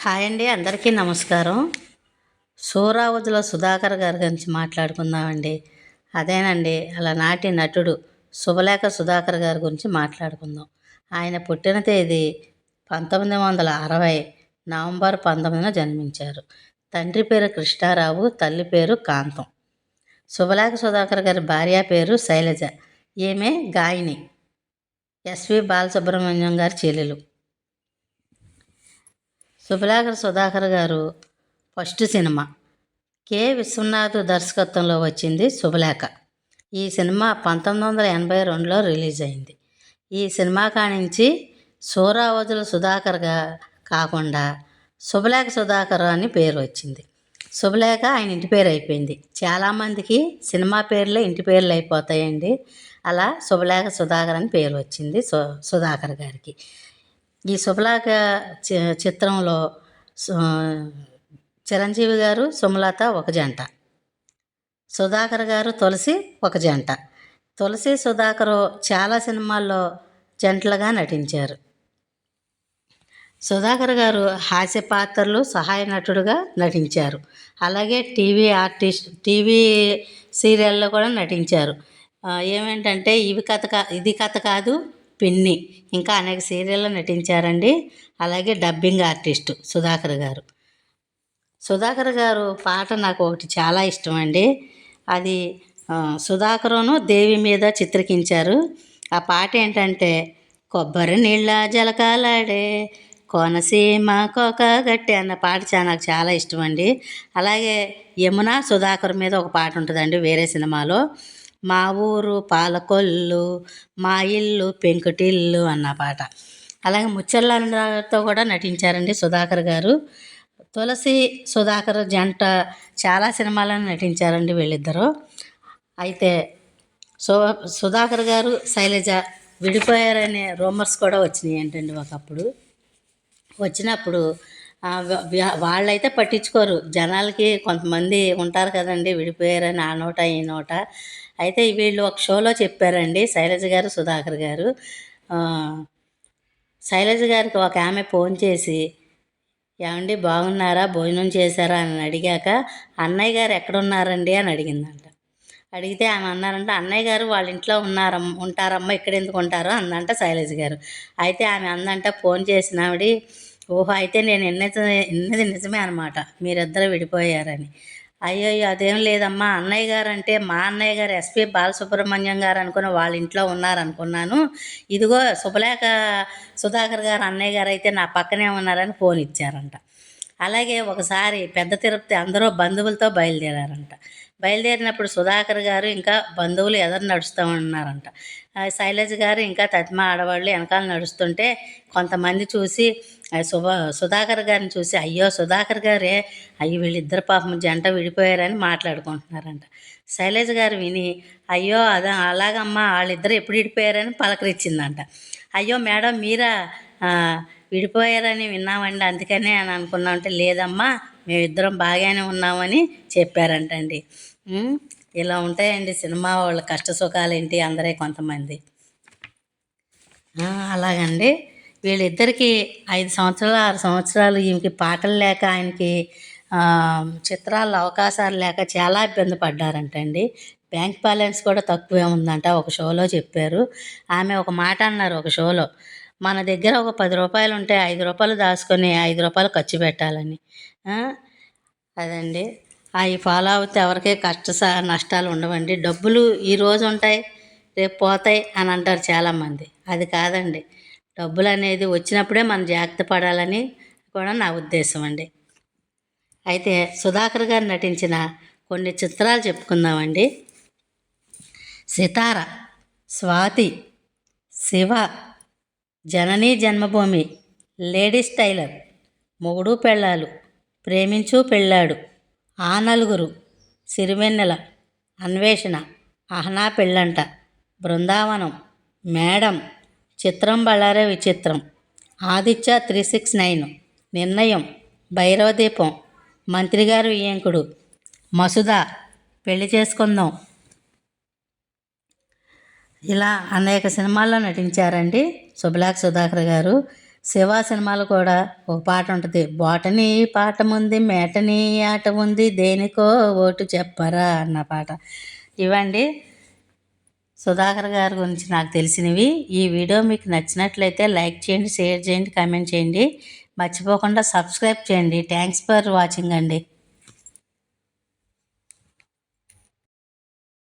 Hi అండి అందరికీ నమస్కారం. సూరావతిలో సుధాకర్ గారి గురించి మాట్లాడుకుందామండి. అదేనండి అలా నాటి నటుడు శుభలేఖ సుధాకర్ గారి గురించి మాట్లాడుకుందాం. ఆయన పుట్టిన తేదీ పంతొమ్మిది వందల అరవై నవంబర్ పంతొమ్మిదిన జన్మించారు. తండ్రి పేరు కృష్ణారావు తల్లి పేరు కాంతం. శుభలేఖ సుధాకర్ గారి భార్య పేరు శైలజ ఈమె గాయని. ఎస్వి బాలసుబ్రహ్మణ్యం గారి చెల్లెలు. శుభలేఖ సుధాకర్ గారు ఫస్ట్ సినిమా. కె. విశ్వనాథ్ దర్శకత్వంలో వచ్చింది శుభలేఖ ఈ సినిమా పంతొమ్మిది వందల ఎనభై రెండులో రిలీజ్ అయింది. ఈ సినిమా కానించి సూరావజుల సుధాకర్గా కాకుండా శుభలేఖ సుధాకర్ అని పేరు వచ్చింది. శుభలేఖ ఆయన ఇంటి పేరు అయిపోయింది. చాలామందికి సినిమా పేర్లే ఇంటి పేర్లు అయిపోతాయండి. అలా శుభలేఖ సుధాకర్ అని పేరు వచ్చింది సు సుధాకర్ గారికి. ఈ శుభలాక చి- చిత్రంలో సు- చిరంజీవి గారు సుమలత ఒక జంట. సుధాకర్ గారు తులసి ఒక జంట. తులసి సుధాకరు చాలా సినిమాల్లో జంటలుగా నటించారు. సుధాకర్ గారు హాస్య పాత్రలు సహాయ నటుడుగా నటించారు. అలాగే టీవీ ఆర్టిస్ట్ టీవీ సీరియల్లో కూడా నటించారు. ఏమేంటంటే ఇవి కథ కా ఇది కథ కాదు పిన్ని. ఇంకా అనేక సీరియల్లో నటించారండి. అలాగే డబ్బింగ్ ఆర్టిస్టు సుధాకర్ గారు. సుధాకర్ గారు పాట నాకు ఒకటి చాలా ఇష్టం అండి అది సుధాకరును దేవి మీద చిత్రీకరించారు ఆ పాట ఏంటంటే కొబ్బరి నీళ్ళ జలకాలాడే కోనసీమ కోక గట్టి అన్న పాట చా నాకు చాలా ఇష్టం అండి అలాగే యమున సుధాకర్ మీద ఒక పాట ఉంటుందండి వేరే సినిమాలో. మా ఊరు పాలకొల్లు మా ఇల్లు పెంకుటిల్లు అన్న పాట. అలాగే ముచ్చల్లాతో కూడా నటించారండి సుధాకర్ గారు. తులసి సుధాకర్ జంట చాలా సినిమాలను నటించారండి వీళ్ళిద్దరూ. అయితే సు సుధాకర్ గారు శైలజ విడిపోయారనే రూమర్స్ కూడా వచ్చినాయి ఏంటండి ఒకప్పుడు. వచ్చినప్పుడు వాళ్ళైతే పట్టించుకోరు. జనాలకి కొంతమంది ఉంటారు కదండి విడిపోయారని ఆ నోట ఈ నోట. అయితే వీళ్ళు ఒక షోలో చెప్పారండి శైలజ గారు సుధాకర్ గారు. శైలజ గారికి ఒక ఆమె ఫోన్ చేసి ఏమండి బాగున్నారా? భోజనం చేశారా? అని అడిగాక అన్నయ్య గారు ఎక్కడున్నారండి? అని అడిగిందంట. అడిగితే ఆమె అన్నారంట అన్నయ్య గారు వాళ్ళ ఇంట్లో ఉన్నారమ్మ ఉంటారమ్మ ఇక్కడ ఎందుకు ఉంటారు? అందంట శైలజ గారు. అయితే ఆమె అందంట ఫోన్ చేసినావిడి ఓహో అయితే నేను ఎన్నది ఎన్నది నిజమే అనమాట మీరిద్దరు విడిపోయారని. అయ్యో అదేం లేదమ్మా. అన్నయ్య గారు అంటే మా అన్నయ్య గారు ఎస్పి బాలసుబ్రహ్మణ్యం గారు అనుకుని వాళ్ళ ఇంట్లో ఉన్నారనుకున్నాను. ఇదిగో శుభలేఖ సుధాకర్ గారు అన్నయ్య గారు అయితే నా పక్కనే ఉన్నారని ఫోన్ ఇచ్చారంట. అలాగే ఒకసారి పెద్ద తిరుపతి అందరూ బంధువులతో బయలుదేరారంట. బయలుదేరినప్పుడు సుధాకర్ గారు ఇంకా బంధువులు ఎదురు నడుస్తూ ఉన్నారంట శైలజ గారు ఇంకా తద్మ ఆడవాళ్ళు వెనకాల నడుస్తుంటే కొంతమంది చూసి ఆ శుభ సుధాకర్ గారిని చూసి అయ్యో సుధాకర్ గారే అయ్యో వీళ్ళిద్దరు పాపం జంట విడిపోయారని మాట్లాడుకుంటున్నారంట. శైలజ గారు విని అయ్యో అదే అలాగమ్మా వాళ్ళిద్దరు ఎప్పుడు విడిపోయారని పలకరించిందంట. అయ్యో మేడం మీరా విడిపోయారని విన్నామండి. అందుకనే అని అనుకున్నామంటే లేదమ్మా మేమిద్దరం బాగానే ఉన్నామని చెప్పారంటండి. ఇలా ఉంటాయండి సినిమా వాళ్ళ కష్ట సుఖాలు ఏంటి అందరే కొంతమంది. అలాగండి. వీళ్ళిద్దరికి ఐదు సంవత్సరాలు ఆరు సంవత్సరాలు ఈమెకి పాటలు లేక ఆయనకి ఆ, చిత్రాల్లో అవకాశాలు లేక చాలా ఇబ్బంది పడ్డారంటండి. బ్యాంక్ బ్యాలెన్స్ కూడా తక్కువే ఉందంట ఒక షోలో చెప్పారు. ఆమె ఒక మాట అన్నారు ఒక షోలో. మన దగ్గర ఒక పది రూపాయలు ఉంటే ఐదు రూపాయలు దాచుకొని ఐదు రూపాయలు ఖర్చు పెట్టాలని. అదండి. అవి ఫాలో అవుతే ఎవరికే కష్ట నష్టాలు ఉండవండి. డబ్బులు ఈ రోజు ఉంటాయి రేపు పోతాయి అని అంటారు చాలామంది. అది కాదండి. డబ్బులు అనేది వచ్చినప్పుడే మనం జాగ్రత్త పడాలని కూడా నా ఉద్దేశం అండి. అయితే సుధాకర్ గారు నటించిన కొన్ని చిత్రాలు చెప్పుకుందామండి. సితార స్వాతి శివ జననీ జన్మభూమి. Ladies tailor. మొగుడు పెళ్ళాలు. ప్రేమించు పెళ్ళాడు. ఆ నలుగురు. Sirivennela. Anveshana. Ahana Pellanta. Brindavanam. Madam. Chitram Bhalare Vichitram. Aditya three six nine. Nirnayam. Bhairava Dweepam. మంత్రిగారు ఏంకుడు Masooda. పెళ్ళి చేసుకుందాం. ఇలా అనేక సినిమాల్లో నటించారండి. సుబలాక్ సుధాకర్ గారు. శివ సినిమాలు కూడా ఒక పాట ఉంటుంది. బాటని పాట ఉంది మేటని ఆట ఉంది దేనికో ఓటు చెప్పరా అన్న పాట. ఇవండి. సుధాకర్ గారి గురించి నాకు తెలిసినవి. ఈ వీడియో మీకు నచ్చినట్లయితే లైక్ చేయండి షేర్ చేయండి కామెంట్ చేయండి. మర్చిపోకుండా సబ్స్క్రైబ్ చేయండి. థ్యాంక్స్ ఫర్ వాచింగ్ అండి.